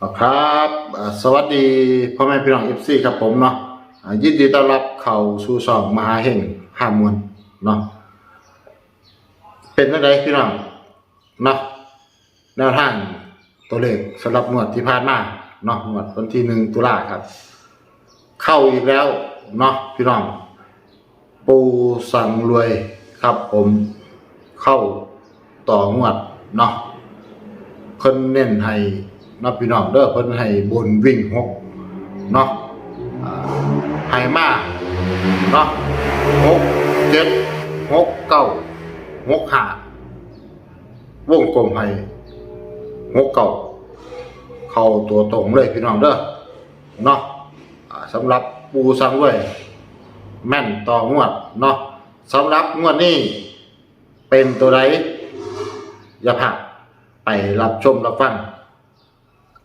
ครับสวัสดีพ่อแม่พี่น้องเอฟซีครับผมเนาะยินดีต้อนรับเข้าสู่ช่องมหาเฮงห้ามวลเนาะเป็นจังไดพี่น้องเนาะแนวทางตัวเลขสำหรับงวดที่ผ่านมาเนาะงวดวันที่หนึ่งตุลาครับ เข้าอีกแล้วเนาะพี่น้อง ปูสั่งรวยครับผมเข้าต่องวดเนาะเพิ่นเน้นให้ นับพี่น้องเด้อเพิ่นให้บนวิ่งหกเนาะอ่าให้มาเนาะหกเจ็ดหกเก้าหกห้าวงกลมให้หกเก้าเข้าตัวตรงเลยพี่น้องเด้อเนาะสำหรับปูสังเวยแม่นต่องวดเนาะสำหรับงวดนี้เป็นตัวใดอย่าพลาดไปรับชมรับฟัง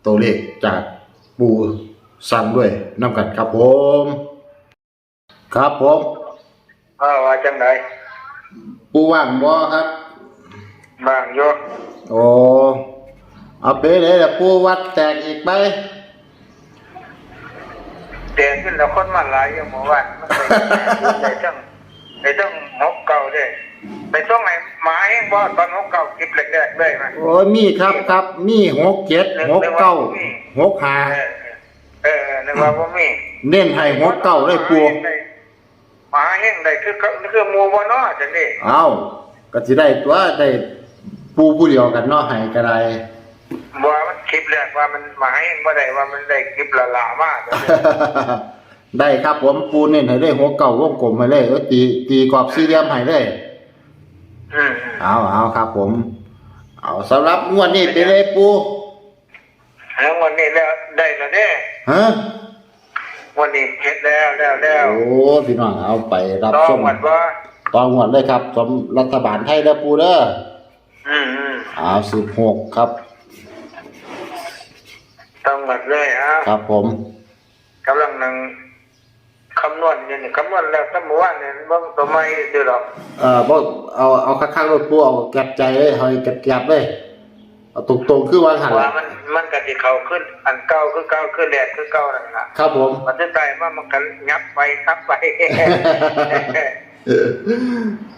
ตัวเลขจากปูซันด้วยน้ำกันครับผม ครับผมเออว่าจังไดปูว่างบ่ครับบางโยโอ้เอาไปเลยละปูวัดแตกอีกไปเตียงขึ้นแล้วคนมาหลายอยู่หมู่บ้านมันไปไปต้อง ไปต้องหกเก่าเด้ไปต้องไหนหมาเองบ่ตอนหกเก่าคลิปแรกๆเลยมั้ยโอ้ยมีครับครับมีหกเจ็ดหกเก้าหกห้าเออเออเออนึกว่าบ่มีเน้นให้หกเก้าเลยปูหมาเฮงได้คือเขาคือหมู่บ่เนาะจังนี้เอาก็สิได้ตัวได้ปูผู้เดียวกันเนาะให้ก็ได้ว่ามันคลิปแรกว่ามันหมาเฮงบ่ได้ว่ามันได้คลิปละละมากจังนี้ ได้ครับผมปูเน้นให้ได้หัวเก่าวงกลมให้เลยเออตีตีกรอบสี่เหลี่ยมให้เลยอืมเอาเอาครับผม เอาสำหรับงวดนี้เป็นเลยปูแล้ววันนี้แล้วได้แล้วเด้ฮะวันนี้เฮ็ดแล้วแล้วแล้วโอ้พี่น้องเอาไปรับต้องชมวัดว่าตอนงวดเลยครับสำรัฐบาลไทยเด้อปูเด้ออืมอืมเอาสิบหกครับ ต้องหมดเลยฮะครับผมกำลังนั่งคำนวณอยู่นี่คำนวณแล้วตั้งเมื่อวานเนี่ยเบิ่งตัวไม่ดูหรอกเอ่อบ่เอาเอาข้างๆรถปูเอาแก็บใจเลยเอาแก็บแก็บเลยเอาตรงๆคือวางหันว่ามันมันกติเขาขึ้น อันเก่าคือเก่าคือแดดคือเก่านั่นล่ะครับผมมันจะใจว่ามันกันยับไปทับไป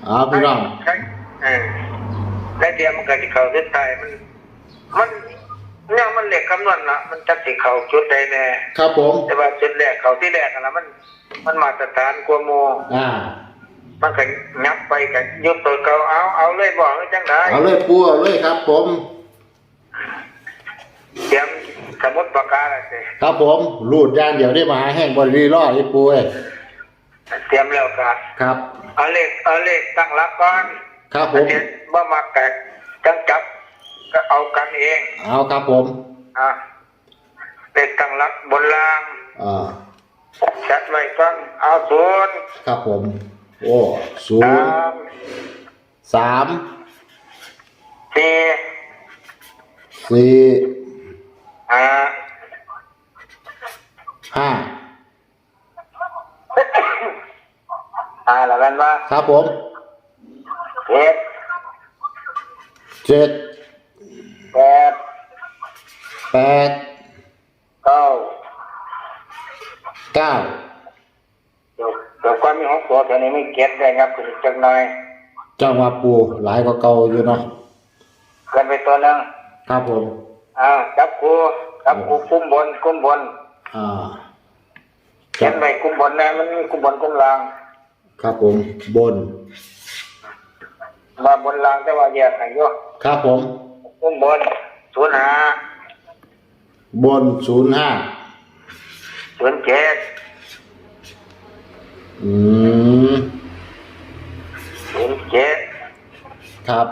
เอาพี่น้องเออและเดียวมันกติเขาสุดท้ายมัน มัน เนี่ยมันเหล็กคำนวณละมันจักสิเขาจุดใดแน่ครับผมแต่ว่าจุดแรกเขาที่แรกนั่นละมัน มันมาตรฐานกว่าโมอ่า มันก็งับไปกันยุบตัวเก่าเอาเอาเลยบอกให้จังได้เอาเลยปูเอาเลยครับ ผมเตรียมสมุดปากกาอะไรสิครับผมรูดอย่างเดียวได้มาหาแห้งบริล่อที่ปูเอ้ยเตรียมแล้วกันครับเอาเลขเอาเลขตั้งรับก่อนครับผมเดี๋ยวบ่มาแกะจังจับ ก็เอากันเองเอาครับผมอะเลขตั้งรับบนล่างอ่าชัดไว้ก่อนเอาศูนย์ครับผม โอ้ศูสานย์มสามสี่สี่ห้าห้าห้าแล้วกันว่าครับผมเจ็ดเจ็ด แปด แปด เก้า เก้า เดี๋ยวเดี๋ยวความมีของตัวตัวนี้ไม่ เก็ตได้ครับคุณจังหน่อยจังหวะปูหลายกว่าเก่าอยู่เนาะเกินไปตัวหนึงครับผม อ่าจับกูจับกูคุ้มบนคุ้มบนอ่าเขียนไปคุ้มบนนะมันมีคุ้มบนคุ้มล่างครับผมบน มาบนล่างแต่ว่าแยกให้อยู่ครับผม คุ้มบนศูนย์ห้าบนศูนย์ห้าศูนย์เจ็ดอืม ศูนย์เจ็ด ครับ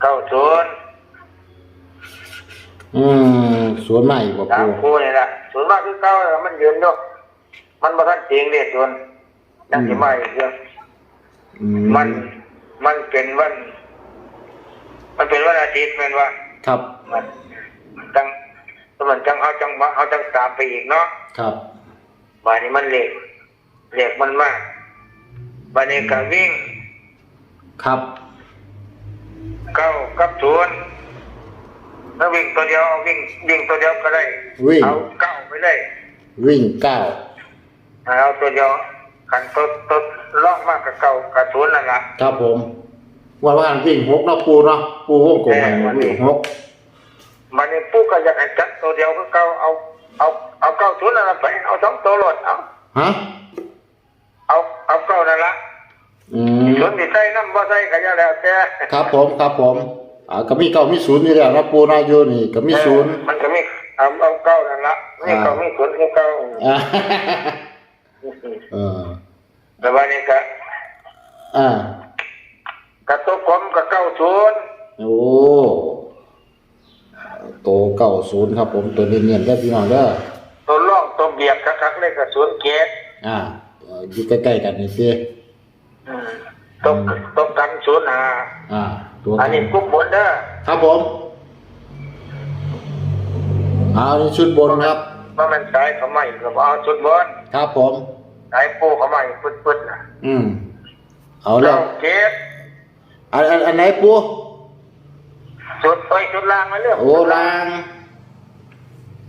เก้าศูนย์อืมศูนย์ใหม่กว่าสามปูคู่นี่แหละศูนย์มากคือเก้าแล้วมันยืนอยู่มันบ่ทันจริงเด็ดศูนย์ยังสิมาอีกเยอะอืมัน มันเป็นวัน มันเป็นวันอาทิตย์แม่นว่า ครับมันจังมันจังเขาจังมาเขาจังตามไปอีกเนาะครับบานนี้มันเหล็กเหล็กมันมากบานนี้ก็วิ่งครับ เก้ากับศูนย์อแล้ววิ่งตัวเดียวเอาวิ่งวิ่งตัวเดียวก็ได้วิ่ง เอาเก้าไปเลยวิ่งเก้าเอาตัวเดียวขันตัวตัวล่องมากกับเก่ากับศูนย์นั่นละ ครับผมวันว่าวิ่งหกเนาะปูเนาะปูวงกลมให้วิ่งหกมันนี่ปุ๊กก็อยากให้จัดตัวเดียวก็เก่าเอาเอาเอาเก้าศูนย์นั่นละไปเอาสองตัวรถเอาฮะเอาเอาเก้านั่นละ อืมศูนย์ที่ใส่น้ำบ่ใส่ก็จะแล้วแต่ครับผมครับผมอ่าก็มีเก้ามีศูนย์นี่แหละนะปูเนาะอยู่นี่ก็มีศูนย์มันก็มีเอาเอาเก้านั่นละนี่เก้ามีศูนย์มีเก้าอ่าเออแต่วันนี้ก็อ่ากระตุกกลมกับเก้าศูนย์โอ้โตเก้าศูนย์ครับผมตัวเนียนๆได้อพี่น้องเด้อตัวล่องตัวเบียดคักๆเลยกับศูนย์เกตอ่าเอ่ออยู่ใกล้ๆกันนี่สิอื มตกตกกันศูนย์หาอ่า ตัวอันนี้กรุ๊ปบนเด้อครับผม เอานี่ชุดบนครับ ว่ามันสายเขาใหม่ก็บเอาชุดบนครับผม สายปูเขาใหม่ปึ๊ดๆนะอืม เอาแล้เก้าวเกตอันอันอันไหนปูชุดไปชุดล่างมาเรื่องโอ้ล่าง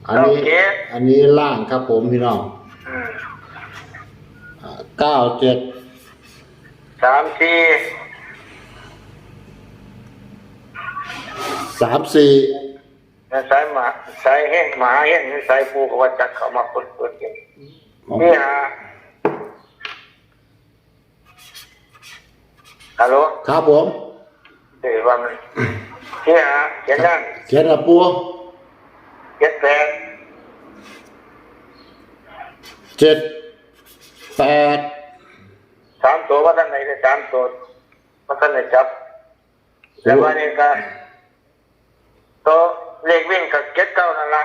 อันนี้โอเคอันนี้ล่างครับผมพี่น้องอืมเก้าเจ็ด สามสี่สามสี่สายหมาสายแห้งหมาแห้งนี่สายปูเขาว่าจักเขามาปึ๊ดๆกันนี่ฮะฮัลโหลครับผมเดี๋ยวว่ามันนี่ฮะเขียนยังเขียนอะปูเจ็ดแปดเจ็ดแปด สามตัวว่าท่านไหนได้สามตัวว่าท่านไหนจับแล้ววันนี้ก็ตัวเลขวิ่งกับเจ็ดเก้านั่นละ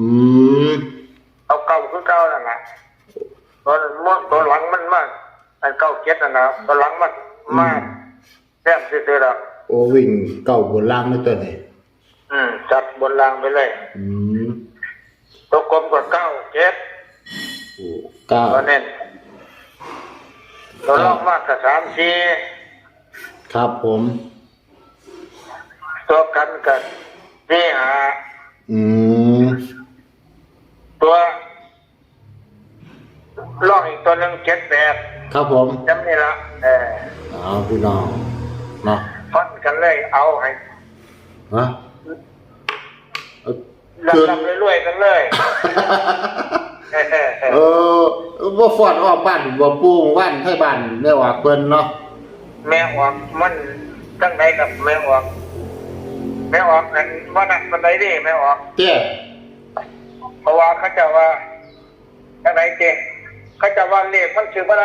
อืมเอาเก้าคือเก้านั่นละตัวมดตัวหลังมันมากอันเก้าเจ็ดนั่นนะตัวหลังมันมากแต้มซื่อๆแล้วโอ้วิ่งเก้าบนล่างนี่ตัวไหนอืมจัดบนรางไปเลยอืมตัวกลมกับเก้าเจ็ดโอ้เก้าตัวเน้น ตัวลอกมากกับสามสี่ครับผม ตัวกันกับสี่หาอืมตัวลอกอีกตัวหนึ่งเจ็ดแปดครับผมจำนี่ละเออเอาพี่น้องเนาะฟันกันเลยเอาให้ฮะเอาลัเกินบๆรวยๆกันเลย เออ ว่าฟอดออกบ้านบ่ปูว่านให้บ้านได้ว่าเพิ่นเนาะแม่ออกมันตั้งไหนกับแม่ออก แม่ออกอันว่านักมันไดดิแม่ออกเจ้เพราะว่าเขาจะว่าตั้งไหนเจเขาจะว่าเลขมันชื่ออะไร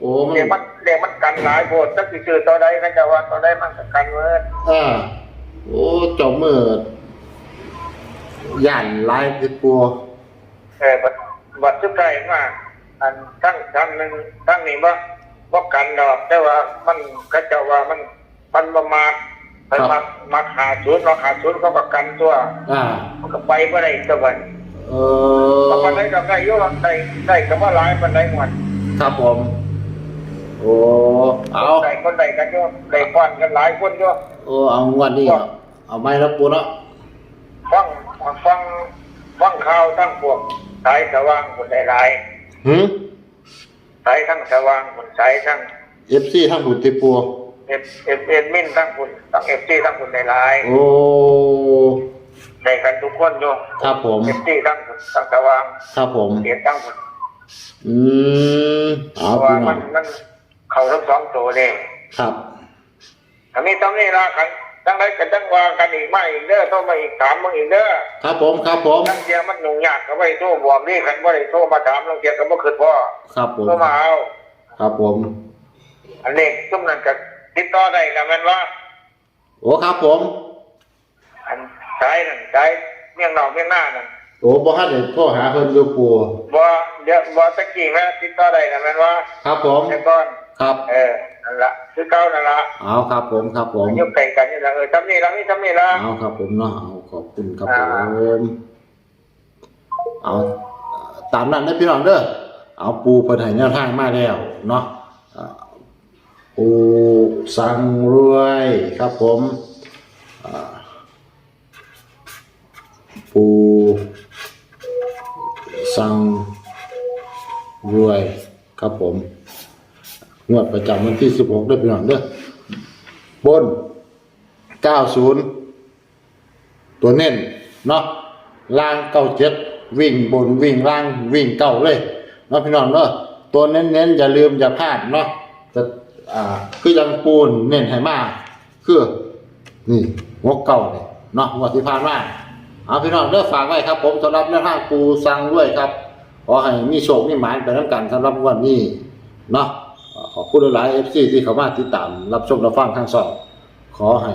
โอ้มัเลขมันนเลขมันกันหลายโบสถ์ตั้งที่ชื่อตัวใดเขาจะว่าตัวใดมันก็กันเมื่ออ่าโอ้เจ้ามืดย่านหลายติปัวเออบัดบัดสุดท้ายมา อันทั้งทั้งหนึ่งทั้งนี้ว่าว่ากันดอกแต่ว่ามันเขาจะว่ามันมันประมาทไปมามาขาดศูนย์มาขาดศูนย์เขาประกันตัวอ่ามันก็ไปเมื่อไรตัวบันเอเพราะอมันได้กับได้อยุ่งได้ได้กับว่าหลายมันได้หมดครับผม โอ้เอาได้คนได้กันเยอะได้ควันกันหลายคนเยอะโอ้เอางวันนี้เอาเอาไม้รับปูเนาะฟังฟังฟังข่าวทั้งพวกสายสว่างคนได้หลาย หืมสายทั้งสว่างคนสายทั้งเอฟซีทั้งบุตรติปัวเอฟเอฟเอ็นมินทั้งคนทั้งเอฟซีทั้งคนได้หลายโอ้ได้กันทุกคนโยครับผมเอฟซีทั้งคนทั้งสว่างครับผมเกียรติทั้งคนอืมเพเอาราะว่าพี่น้มัอนงมันเขาทั้งสองตัวเลยครับอันนี้ต้องนี่ละกัน ทั้งไรกันทั้งว่ากันอีกไม่อีกเด้อต้องมาอีกถามมึงอีกเด้อครับผมครับผมทั้งเทียมันหนุ่งยากก็ไม่โทรบอกนี่คันว่าได้โทรมาถามลงเทียก็บ่คืนพ่อครับผมโทรมาเอาครับผม อันนี้ซุ่มนั้นก็ติดต่อได้แล้วแม่นว่าโอ้ครับผม อันใช้นั่นใช้เมียงนอกเมียงหน้านั่นโอ้บ่ฮัดได้โทรหาเพิ่นอยู่ปูบ่เดี๋ยวบ่ตะกี้แม่ติดต่อได้แล้วแม่นว่าครับผมแต่ก่อนครับ เออ นั่นละคือเก่านั่นละเอาครับผมครับผมอยู่ใกล้กันนี่ละเออทำนี่ละนี่ทำนี่ละเอาครับผมเนาะเอาขอบคุณครับผอ่ามเอาตามนั้นนะพี่น้องเด้อเอาปูเพิ่นให้แนวทางมาแล้วเนาะอ่าปูสังรวยครับผมอ่าปูสังรวยครับผม งวดประจำวันที่16ด้วยพี่น้องเด้อบน90ตัวเน้นเนาะล่าง97วิ่งบนวิ่งล่างวิ่งเก้าเลยเนาะพี่น้องเนาะตัวเน้นๆอย่าลืมอย่าพลาดเนาะแต่อ่าคือยังปูนเน้นให้มากคือนี่งกเก่าเนี่ยเนาะงวดที่ผ่านมาเอาพี่น้องเด้อฝากไว้ครับ ผมสำหรับแนวทางปูสั่งด้วยครับขอให้มีโชคมีหมานไปน้ำกันสำหรับวันนี้เนาะ ขอบคุณหลายเอฟซีที่เข้ามาติดตามรับชมรับฟังทางสองขอให้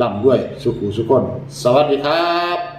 ร่ำด้วยสุขุสุขคน สวัสดีครับ